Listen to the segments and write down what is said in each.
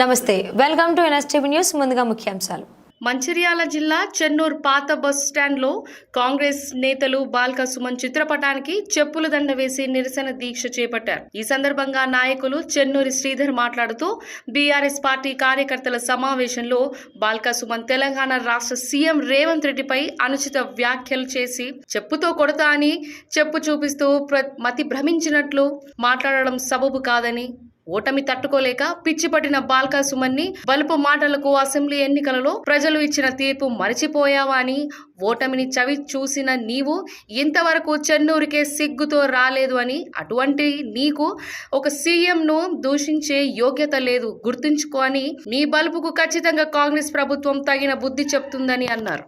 నమస్తే welcome to NSTV news ముందుగా ముఖ్యాంశాలు. మంచిర్యాల జిల్లా చెన్నూరు పాత బస్ స్టాండ్లో కాంగ్రెస్ నేతలు బాల్క సుమన్ చిత్రపటానికి చెప్పుల దండ వేసి నిరసన దీక్ష చేపట్టారు. ఈ సందర్భంగా నాయకులు చెన్నూరి శ్రీధర్ మాట్లాడుతూ బీఆర్ఎస్ పార్టీ కార్యకర్తల సమావేశంలో బాల్క సుమన్ తెలంగాణ రాష్ట్ర సీఎం రేవంత్ రెడ్డిపై అనుచిత వ్యాఖ్యలు చేసి చెప్పుతో కొడతా అని చెప్పు చూపిస్తూ మతి భ్రమించినట్లు మాట్లాడడం సబబు కాదని ఓటమి తట్టుకోలేక పిచ్చిపట్టిన బాల్కా సుమన్ని బలుపు మాటలకు అసెంబ్లీ ఎన్నికలలో ప్రజలు ఇచ్చిన తీర్పు మరిచిపోయావా అని ఓటమిని చవి చూసిన నీవు ఇంతవరకు చెన్నూరికే సిగ్గుతో రాలేదు అని అటువంటి నీకు ఒక సీఎంను దూషించే యోగ్యత లేదు. గుర్తుంచుకో అని నీ బలుపుకు ఖచ్చితంగా కాంగ్రెస్ ప్రభుత్వం తగిన బుద్ధి చెప్తుందని అన్నారు.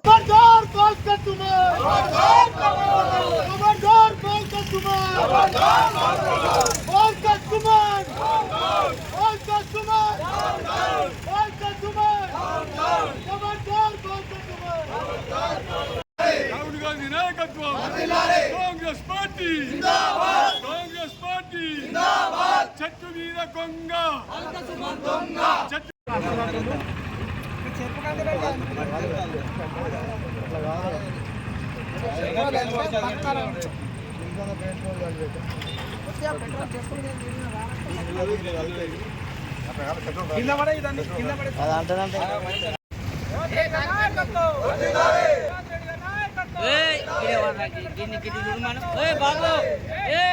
నాయకత్వం. కాంగ్రెస్ పార్టీ. కాంగ్రెస్ పార్టీ. చెట్టు మీద కొంగ. చెట్టు ఇడే వాడు రా, దీన్ని ಗಿಡ ಗಿಡ ಗಿಡ ಮಾಡ ಏ ಬಾಬು ಏ